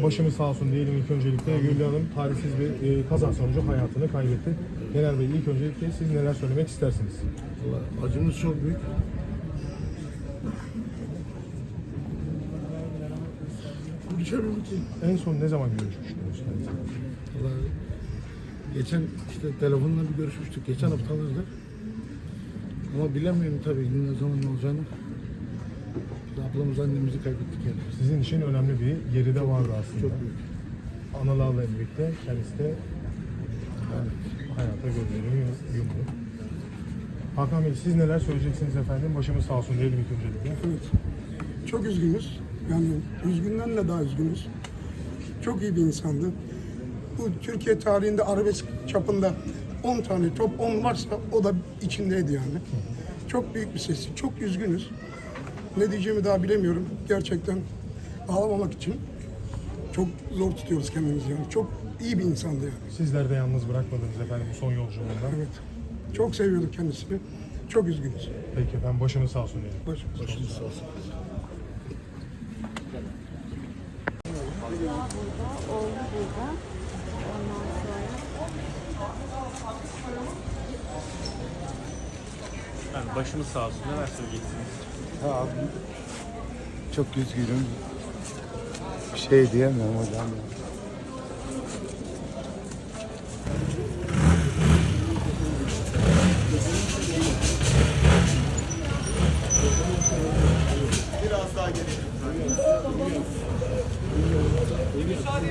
Efendim başımız sağ olsun diyelim ilk öncelikle. Güllü Hanım talihsiz bir e, kaza sonucu hayatını kaybetti. Genel Bey ilk öncelikle siz neler söylemek istersiniz? Vallahi Acımız çok büyük. Konuşamıyorum ki. En son ne zaman görüşmüştünüz? Vallahi geçen işte telefonla bir görüşmüştük geçen haftalarda. Ama bilemiyorum tabii ne zaman olacağını. Biz ablamız annemizi kaybettik yani. Sizin için önemli bir yeri de vardı aslında. Çok büyük. Analarla birlikte kendisi de yani hayata gözlerini yumdu. Hakan Bey siz neler söyleyeceksiniz efendim? Başımız sağ olsun diyelim ilk öncelikle. Evet. Çok üzgünüz. Yani üzgünden de daha üzgünüz. Çok iyi bir insandı. Bu Türkiye tarihinde arabesk çapında 10 tane top 10 varsa o da içindeydi yani. Çok büyük bir sesi. Çok üzgünüz. Ne diyeceğimi daha bilemiyorum. Gerçekten ağlamamak için çok zor tutuyoruz kendimizi yani. Çok iyi bir insandı yani. Sizler de yalnız bırakmadınız efendim bu son yolculuğunda. Evet. Çok seviyorduk kendisini. Çok üzgünüz. Peki efendim başımız sağ olsun diyelim. Başımız. Başınız sağ olsun. oldu burada. Ondan sonra Yani başımız sağ olsun. Neler söyleyeceksiniz? Çok üzgünüm. Bir şey diyemem hocam. Biraz müsaade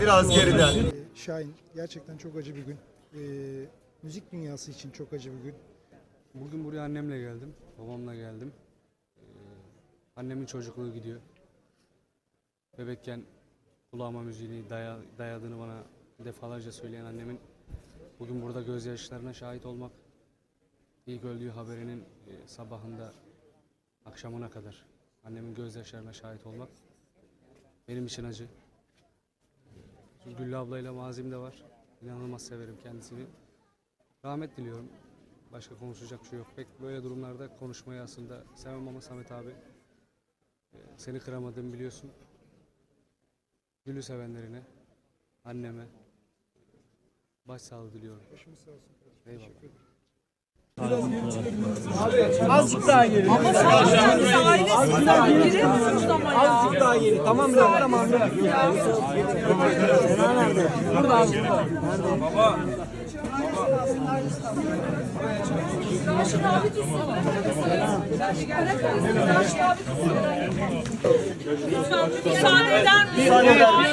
biraz geriden. Şahin gerçekten çok acı bir gün. Ee, müzik dünyası için çok acı bir gün. Bugün buraya annemle geldim, babamla geldim. Ee, annemin çocukluğu gidiyor. Bebekken kulağıma müziğini daya, dayadığını bana defalarca söyleyen annemin bugün burada gözyaşlarına şahit olmak, ilk öldüğü haberinin e, sabahında akşamına kadar annemin gözyaşlarına şahit olmak benim için acı. Güllü ablayla mazim de var. İnanılmaz severim kendisini. Rahmet diliyorum. Başka konuşacak şey yok. Pek böyle durumlarda konuşmayı aslında sevmem ama Samet abi e, seni kıramadım biliyorsun. Gülü sevenlerine, anneme başsağlığı diliyorum. Eyvallah. Azıcık daha geri. Ama Fatih'in ailesinden biri suçlama ya. Azıcık daha geri. Tamam mı? Tamam mı? Burada. Baba. Müsaade eder misin? Bir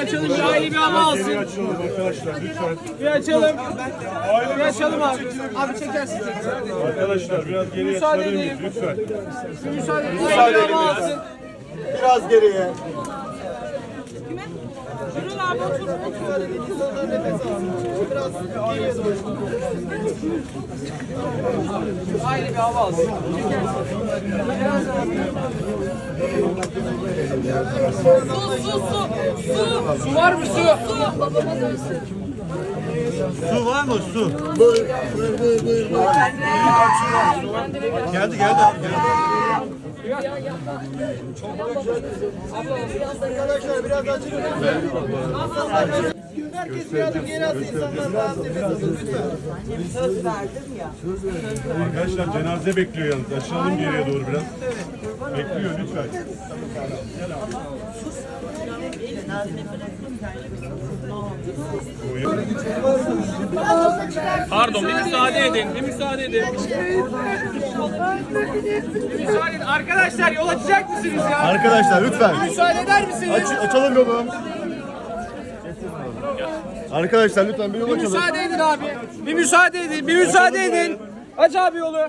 açalım bir aile bir hava alsın. Bir arkadaşlar lütfen. Bir açalım. Bir açalım abi. Abi çekersin. Arkadaşlar biraz geriye Müsaade edeyim. lütfen. Müsaade edin. Bir aile bir hava alsın. Biraz geriye. Abi otur. Aile bir hava alsın. Su su su. Su. Su var mı su? Su. Babama dönsün. Su var mı su? Geldi geldi abi geldi. Arkadaşlar biraz açın. Herkes bir adım geri atsın. İnsanlar rahat nefes lütfen. Arkadaşlar cenaze bekliyor yalnız. Açılalım geriye doğru biraz. Bekliyor lütfen. Pardon bir müsaade edin. Bir müsaade edin. Müsaade edin. Arkadaşlar yol açacak mısınız ya? Arkadaşlar lütfen. Müsaade eder misiniz? Aç, açalım yolu. Arkadaşlar lütfen bir yol Bir açalım. müsaade edin abi. Bir müsaade edin. Bir müsaade edin. Aç abi yolu.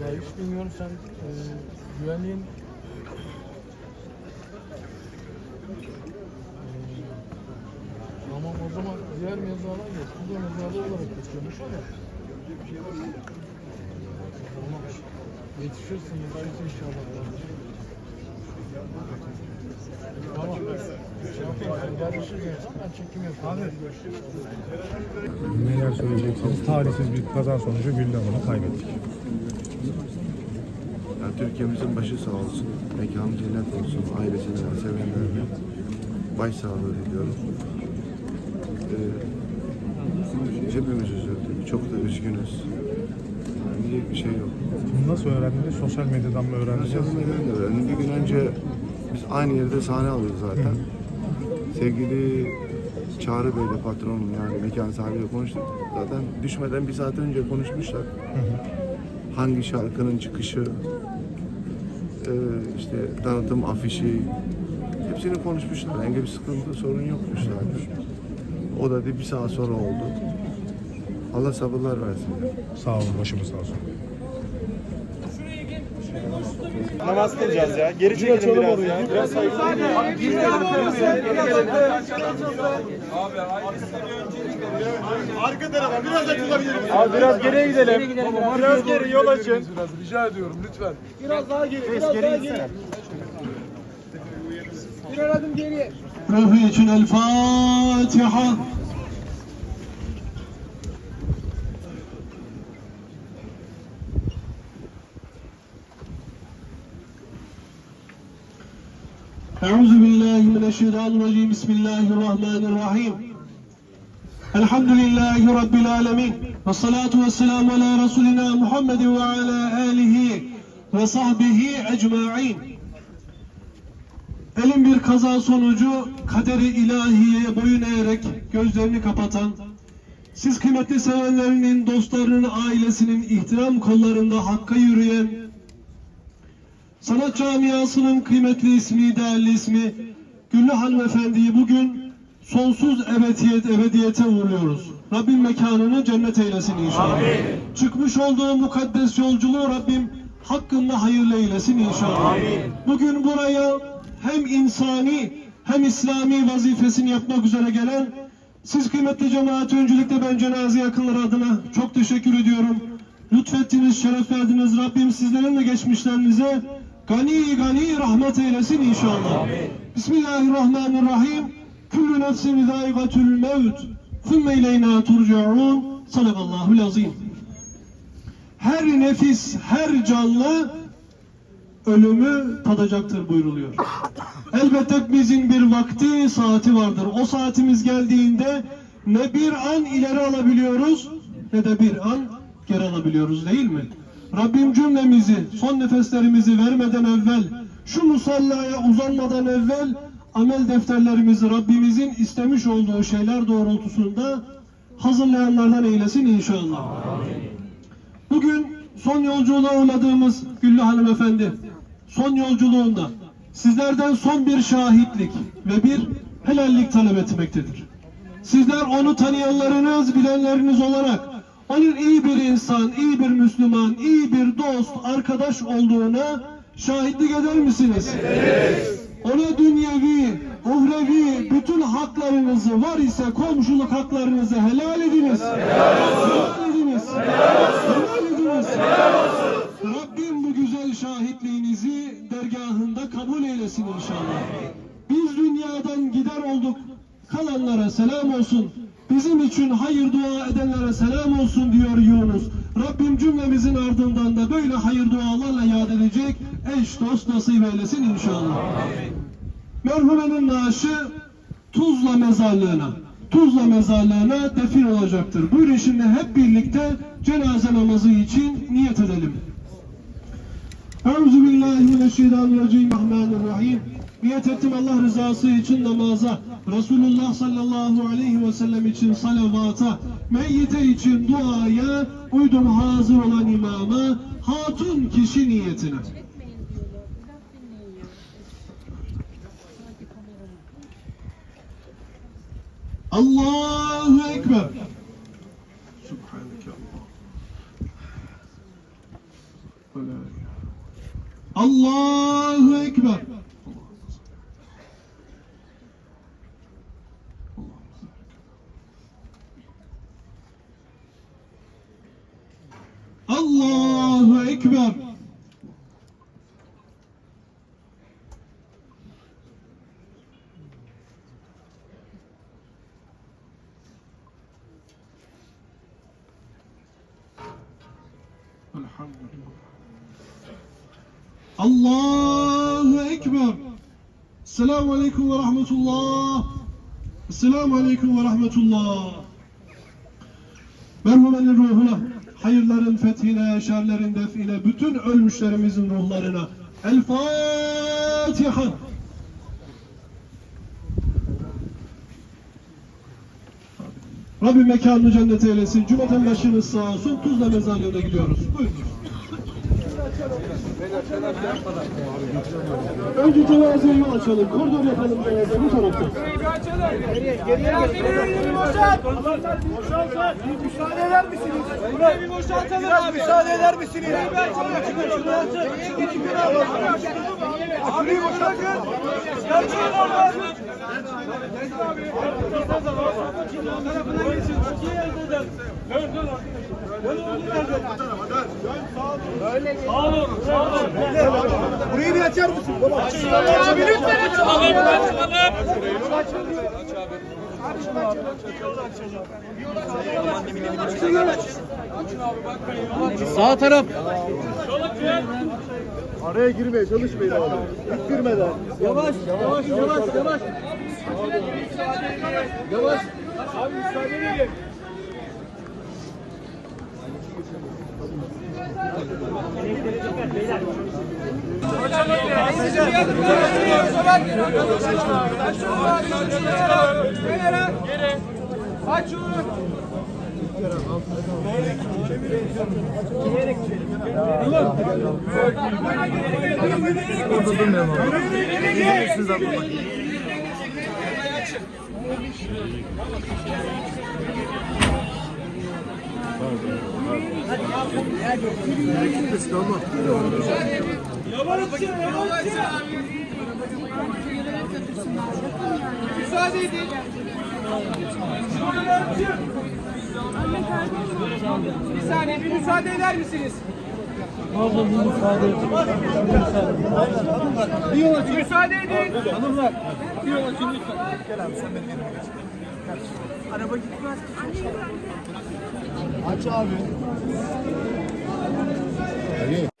Vallahi hiç bilmiyorum sen e, güvenliğin e, tamam o zaman diğer mezarlar yok. Bu da mezarlı olarak geçiyormuş ama tamam. Yetişirsin, yetişirsin inşallah. Tamam. Neler söyleyeceksiniz? Talihsiz bir kaza sonucu Güllü Hanım'ı kaybettik. Ya Türkiye'mizin başı sağ olsun. Mekanı cennet olsun. Ailesine ve sevenlerine başsağlığı diliyorum. Ee, hepimiz üzüldük. Çok da üzgünüz. Yani diyecek bir şey yok. Bunu nasıl öğrendiniz? Sosyal medyadan mı öğrendiniz? Sosyal medyadan da öğrendim. Bir gün önce biz aynı yerde sahne alıyoruz zaten. Sevgili Çağrı Bey'le patronum yani mekan sahibiyle konuştuk. Zaten düşmeden bir saat önce konuşmuşlar. Hangi şarkının çıkışı, e, işte tanıtım afişi, hepsini konuşmuşlar. Herhangi bir sıkıntı, sorun yokmuş zaten. O da bir saat sonra oldu. Allah sabırlar versin. Sağ olun, başımız sağ olsun. Namaz kılacağız ya. Geri çekelim biraz ya. Biraz saygı. Arka tarafa biraz açılabilir miyiz? Abi biraz geriye gidelim. Biraz geri yol açın. Biraz rica ediyorum lütfen. Biraz daha geri. Biraz daha geri. Birer adım geriye. Ruhu için El Fatiha. أعوذ بالله من الشيطان الرجيم بسم الله الرحمن الرحيم الحمد لله رب العالمين والصلاة والسلام على رسولنا محمد وعلى آله وصحبه أجمعين Elin bir kaza sonucu kaderi ilahiyeye boyun eğerek gözlerini kapatan, siz kıymetli sevenlerinin, dostlarının, ailesinin ihtiram kollarında hakka yürüyen, sanat camiasının kıymetli ismi, değerli ismi Güllü hanımefendiyi bugün sonsuz ebediyet, ebediyete uğurluyoruz. Rabbim mekanını cennet eylesin inşallah. Çıkmış olduğu mukaddes yolculuğu Rabbim hakkında hayırlı eylesin inşallah. Bugün buraya hem insani hem İslami vazifesini yapmak üzere gelen siz kıymetli cemaat öncelikle ben cenaze yakınları adına çok teşekkür ediyorum. Lütfettiniz, şeref verdiniz. Rabbim sizlerin de geçmişlerinize gani gani rahmet eylesin inşallah. Bismillahirrahmanirrahim. Küllü nefsin zâigatül mevt. Sümme ileyna turcaun. Sadakallahul azim. Her nefis, her canlı ölümü tadacaktır buyruluyor. Elbette bizim bir vakti, saati vardır. O saatimiz geldiğinde ne bir an ileri alabiliyoruz ne de bir an geri alabiliyoruz değil mi? Rabbim cümlemizi son nefeslerimizi vermeden evvel şu musallaya uzanmadan evvel amel defterlerimizi Rabbimizin istemiş olduğu şeyler doğrultusunda hazırlayanlardan eylesin inşallah. Bugün son yolculuğa uğradığımız Güllü hanımefendi son yolculuğunda sizlerden son bir şahitlik ve bir helallik talep etmektedir. Sizler onu tanıyanlarınız, bilenleriniz olarak onun iyi bir insan, iyi bir Müslüman, iyi bir dost, arkadaş olduğuna şahitlik eder misiniz? Ona dünyevi, uhrevi bütün haklarınızı var ise komşuluk haklarınızı helal ediniz. Helal ediniz. Helal ediniz. Rabbim bu güzel şahitliğinizi dergahında kabul eylesin inşallah. Biz dünyadan gider olduk. Kalanlara selam olsun. Bizim için hayır dua edenlere selam olsun diyor Yunus. Rabbim cümlemizin ardından da böyle hayır dualarla yad edecek eş dost nasip eylesin inşallah. Merhumenin naaşı Tuzla mezarlığına, Tuzla mezarlığına defin olacaktır. Buyurun şimdi hep birlikte cenaze namazı için niyet edelim. Euzu billahi mineşşeytanirracim. Rahmanirrahim. Niyet ettim Allah rızası için namaza, Resulullah sallallahu aleyhi ve sellem için salavata, meyyite için duaya, uydum hazır olan imama, hatun kişi niyetine. Allahu Ekber. Allahu Ekber. Allahu Ekber. Allahu Ekber. Selamun Aleyküm ve Rahmetullah. Selamun Aleyküm ve Rahmetullah. Merhumenin ruhuna, hayırların fethine, şerlerin define, bütün ölmüşlerimizin ruhlarına. El Fatiha. Rabbim mekanını cennet eylesin. Cümleten başınız sağ olsun. Tuzla mezarlığına gidiyoruz. Buyurun. Önce cenazeye yol açalım. Koridor yapalım cenaze bu tarafta. Müsaade eder misiniz? Burayı bir boşaltalım Biraz müsaade eder misiniz? Abi boşaltın. Kaçın oradan. Burayı bir açar mısın? Açın abi lütfen açın. Sağ taraf. Araya girmeye çalışmayın abi. İttirmeden. Yavaş, yavaş, yavaş, yavaş. Yavaş. Abi müsaade edin. Geri. Aç şunu. Müsaade edin. Şuraları açın. Bir saniye bir müsaade eder misiniz? Pardon bir müsaade edin. Bir yol. Müsaade edin. Hanımlar bir yol. Gel abi sen. Araba gitmez. Aç abi. Ali.